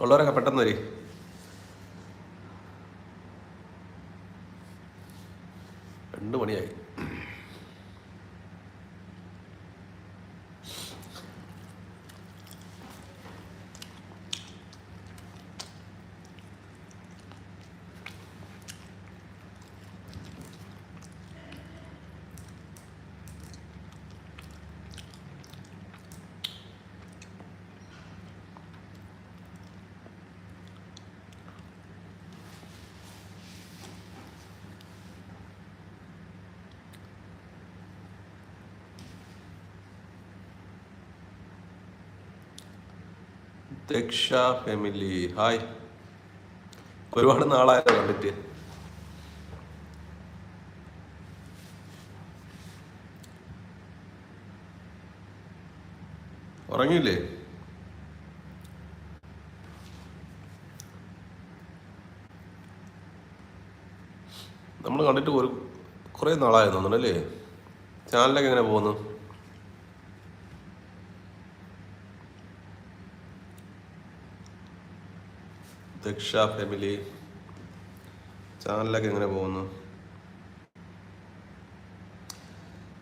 ഉള്ളവരൊക്കെ പെട്ടെന്ന് വരി. രണ്ട് മണിയായി. ദക്ഷ ഫാമിലി. ഹായ്. ഒരുപാട് നാളായല്ലോ കണ്ടിട്ട്? ഉറങ്ങിയില്ലേ? നമ്മൾ കണ്ടിട്ട് ഒരു കുറേ നാളായിരുന്നു അല്ലേ? ചാനലൊക്കെ എങ്ങനെ പോകുന്നു? ദക്ഷ ഫാമിലി ചാനലൊക്കെ എങ്ങനെ പോകുന്നു?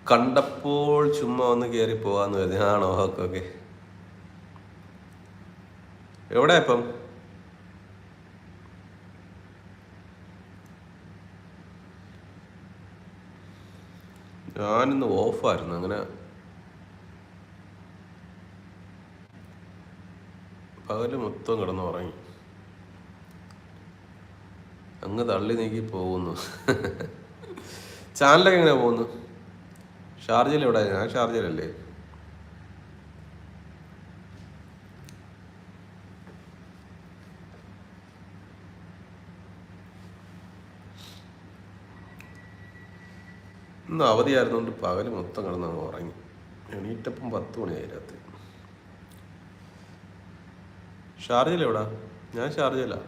കണ്ടപ്പോൾ ചുമ്മാ ഒന്ന് കയറി പോവാന്ന് കരുതി. ആണോ? Okay okay. എവിടെ ഇപ്പം? ഞാനിന്ന് ഓഫായിരുന്നു അങ്ങനെ പകൽ മൊത്തം കിടന്ന് ഉറങ്ങി അങ്ങ് തള്ളി നീക്കി പോകുന്നു. ചാനലൊക്കെ എങ്ങനെ പോകുന്നു? ഷാർജയിൽ എവിടെ? ഞാൻ ഷാർജയിലല്ലേ? ഇന്ന് അവധിയായിരുന്നുകൊണ്ട് പകൽ മൊത്തം കിടന്ന് അങ്ങ് ഉറങ്ങി. എണീറ്റപ്പം പത്ത് മണിയായി രാത്രി. ഷാർജയിലെവിടാ ഞാൻ ഷാർജയിലാ.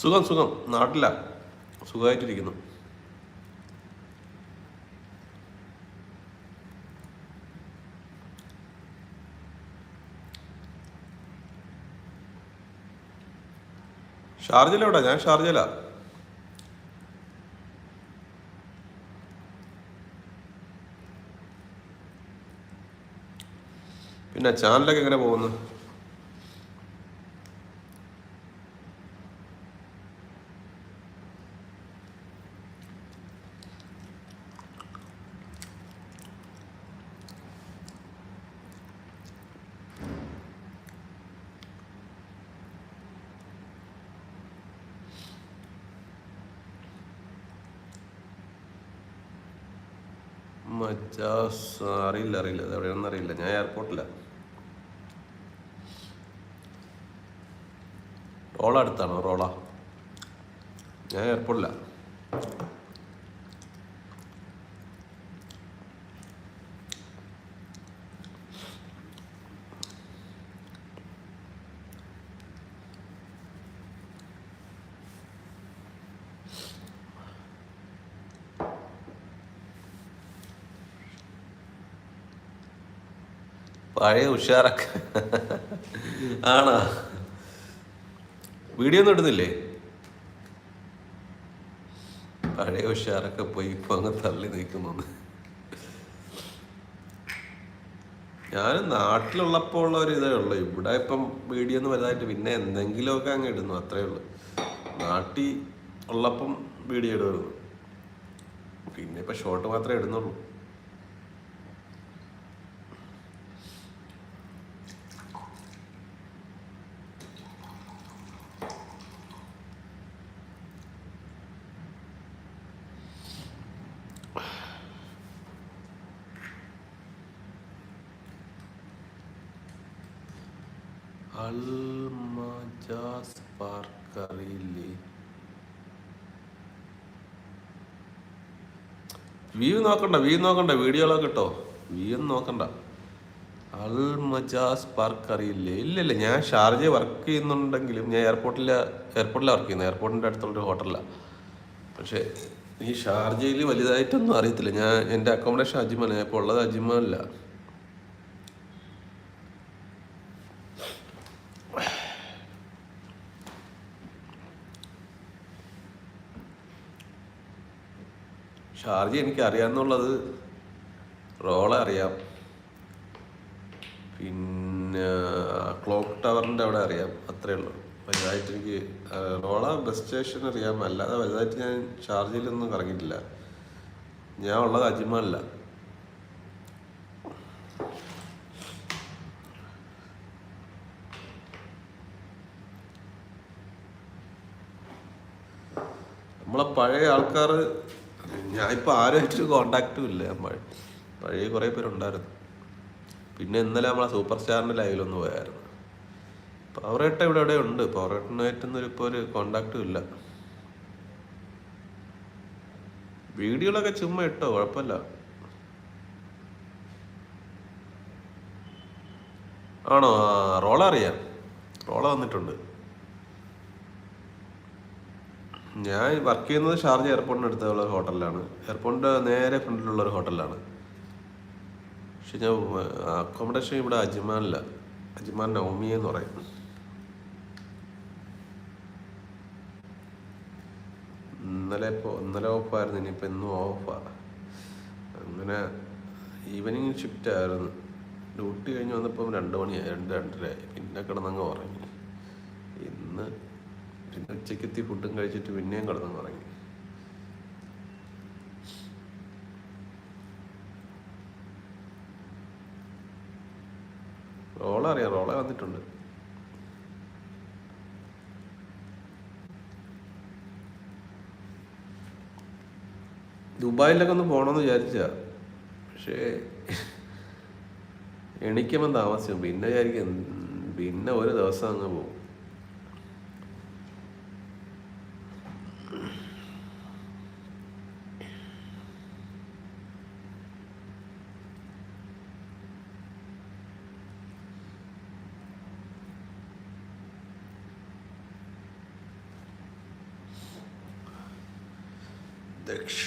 സുഖം സുഖം. നാട്ടില. സുഖമായിട്ടിരിക്കുന്നു. ഷാർജല എവിടെ? ഞാൻ ഷാർജല പിന്നെ ചാനലൊക്കെ എങ്ങനെ പോകുന്നു? മജാസ് അറിയില്ല അറിയില്ല. അത് എവിടെയാണെന്ന് അറിയില്ല. ഞാൻ എയർപോർട്ടില്ല റോള അടുത്താണോ റോള. ഞാൻ എയർപോർട്ടില്ല പഴയ ഉഷാറൊക്കെ. ആണോ? വീഡിയോ ഒന്നും ഇടുന്നില്ലേ? പഴയ ഉഷാറൊക്കെ പോയി ഇപ്പൊ അങ്ങ് തള്ളി നീക്കുന്നു ഞാൻ നാട്ടിലുള്ളപ്പോൾ ഉള്ള ഒരു ഇതേ ഉള്ളൂ. ഇവിടെ ഇപ്പം വീഡിയോ ഒന്നും വലുതായിട്ട് പിന്നെ എന്തെങ്കിലുമൊക്കെ അങ്ങ് ഇടുന്നു അത്രേ ഉള്ളൂ. നാട്ടിൽ ഉള്ളപ്പം വീഡിയോ ഇടുന്നു പിന്നെ ഇപ്പൊ ഷോർട്ട് മാത്രമേ ഇടുന്നുള്ളൂ. പാർക്ക് അറിയില്ലേ വ്യൂ നോക്കണ്ട വ്യൂ നോക്കണ്ട വീഡിയോകളൊക്കെ കിട്ടോ വ്യൂ നോക്കണ്ട. അൽ മജാസ് പാർക്ക് അറിയില്ലേ? ഇല്ല ഇല്ല ഞാൻ ഷാർജ വർക്ക് ചെയ്യുന്നുണ്ടെങ്കിലും ഞാൻ എയർപോർട്ടിൽ എയർപോർട്ടിലാണ് വർക്ക് ചെയ്യുന്നത് എയർപോർട്ടിന്റെ അടുത്തുള്ളൊരു ഹോട്ടലിലാണ് പക്ഷേ ഈ ഷാർജയിൽ വലുതായിട്ടൊന്നും അറിയത്തില്ല. ഞാൻ എന്റെ അക്കോമഡേഷൻ അജിമാൻ ഞാൻ ഇപ്പോൾ ഉള്ളത് അജിമാനില്ല ഷാർജ എനിക്ക് അറിയാമെന്നുള്ളത് റോള അറിയാം. പിന്നെ ക്ലോക്ക് ടവറിന്റെ അവിടെ അറിയാം. അത്രേ ഉള്ളൂ. വലുതായിട്ട് എനിക്ക് റോള ബസ് സ്റ്റേഷൻ അറിയാം. അല്ലാതെ വലുതായിട്ട് ഞാൻ ഷാർജയിലൊന്നും കറങ്ങിയിട്ടില്ല. ഞാൻ ഉള്ളത് അജ്മാനില്ല നമ്മളെ പഴയ ആൾക്കാർ ഞാൻ ഇപ്പോൾ ആരുമായിട്ടൊരു കോണ്ടാക്റ്റും ഇല്ല. നമ്മൾ പഴയ കുറേ പേരുണ്ടായിരുന്നു. പിന്നെ ഇന്നലെ നമ്മളെ സൂപ്പർ സ്റ്റാറിന്റെ ലൈവിലൊന്ന് പോയായിരുന്നു. പവറേട്ട ഇവിടെ ഇവിടെ ഉണ്ട്. പവറേട്ടനായിട്ടൊന്നും ഇപ്പോൾ ഒരു കോണ്ടാക്റ്റും ഇല്ല. വീഡിയോകളൊക്കെ ചുമ്മാ ഇട്ടോ? കുഴപ്പമില്ല. ആണോ? റോള റോള വന്നിട്ടുണ്ട്. ഞാൻ വർക്ക് ചെയ്യുന്നത് ഷാർജ എയർപോർട്ടിന് അടുത്തുള്ള ഹോട്ടലിലാണ്. എയർപോർട്ടിന്റെ നേരെ ഫ്രണ്ടിലുള്ള ഒരു ഹോട്ടലിലാണ്. പക്ഷെ ഞാൻ അക്കോമഡേഷൻ ഇവിടെ അജ്മാനില്ല. അജ്മാൻ നവമി എന്ന് പറയും. ഇന്നലെ ഇപ്പോൾ ഇന്നലെ ഓഫായിരുന്നു ഇനിയിപ്പോൾ ഇന്നും ഓഫാണ് അങ്ങനെ ഈവനിങ് ഷിഫ്റ്റ് ആയിരുന്നു. ഡ്യൂട്ടി കഴിഞ്ഞ് വന്നപ്പോൾ രണ്ട് മണിയായി രണ്ട് രണ്ടരയായി. പിന്നെ കിടന്നങ്ങ് ഉറങ്ങി. ഇന്ന് പിന്നെ ഉച്ചക്കെത്തി ഫുഡും കഴിച്ചിട്ട് പിന്നെയും കിടന്നു തുടങ്ങി. റോള അറിയാം റോള വന്നിട്ടുണ്ട്. ദുബായിലൊക്കെ ഒന്ന് പോകണമെന്ന് വിചാരിച്ച. പക്ഷേ എണിക്കുമ്പോൾ താമസിക്കും. പിന്നെ വിചാരിക്കും പിന്നെ ഒരു ദിവസം അങ്ങ് പോകും. Daksha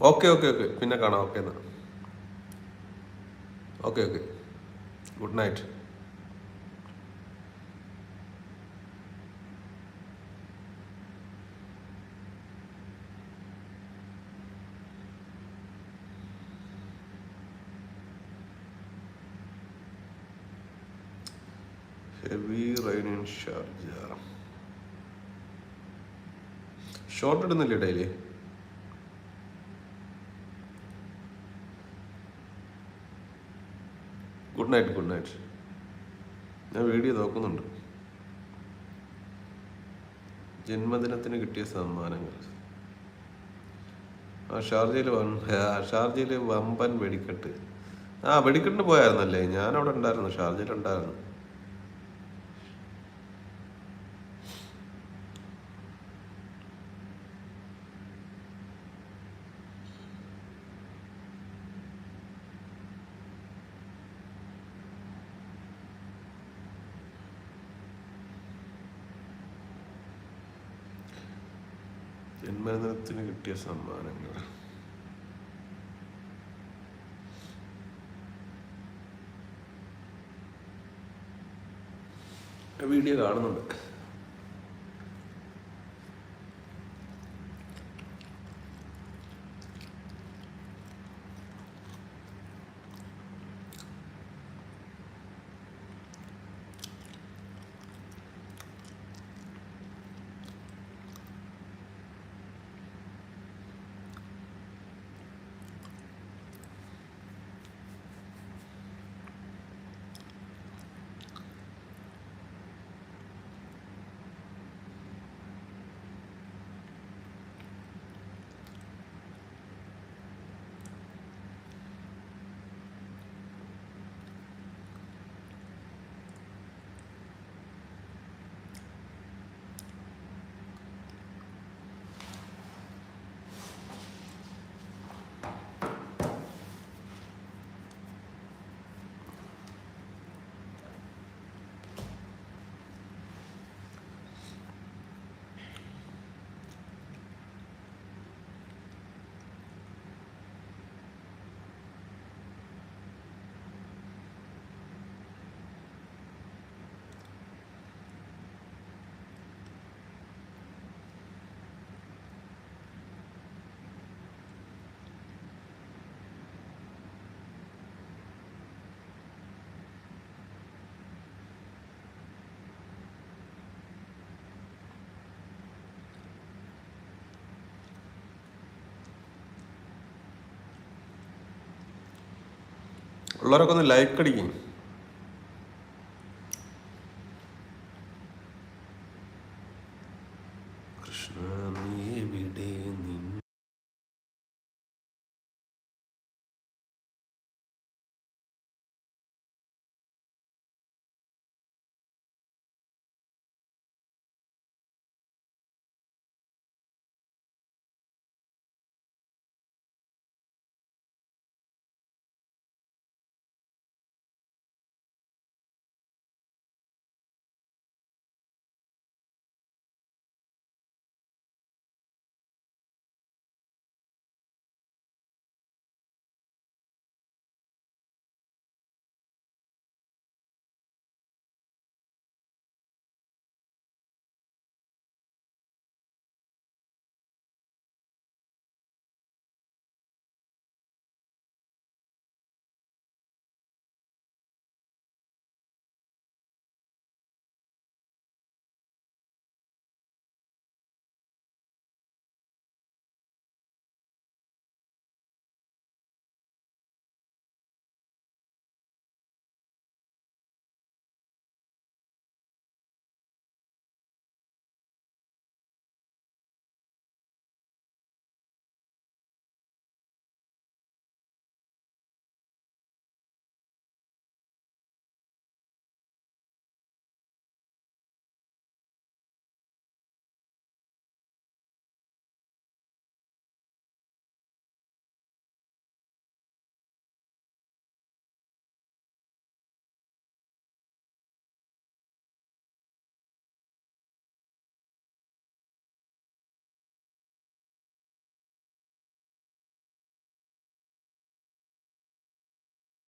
okay okay okay. പിന്നെ കാണാം. ഓക്കെ എന്നാൽ okay okay. Good night. Heavy rain in Sharjah short ഇടുന്നില്ലേ daily? Good night good night ഞാൻ വീഡിയോ നോക്കുന്നുണ്ട്. ജന്മദിനത്തിന് കിട്ടിയ സമ്മാനങ്ങൾ. ആ ഷാർജയിൽ വൻ ഷാർജയിൽ വമ്പൻ വെടിക്കെട്ട്. ആ വെടിക്കെട്ടിന് പോയായിരുന്നല്ലേ? ഞാനവിടെ ഉണ്ടായിരുന്നു ഷാർജയിൽ ഉണ്ടായിരുന്നു ജന്മദിനത്തിന് കിട്ടിയ സമ്മാനങ്ങൾ. വീഡിയോ കാണുന്നുണ്ട്. ഉള്ളവരൊക്കെ ഒന്ന് ലൈക്ക് അടിക്കും.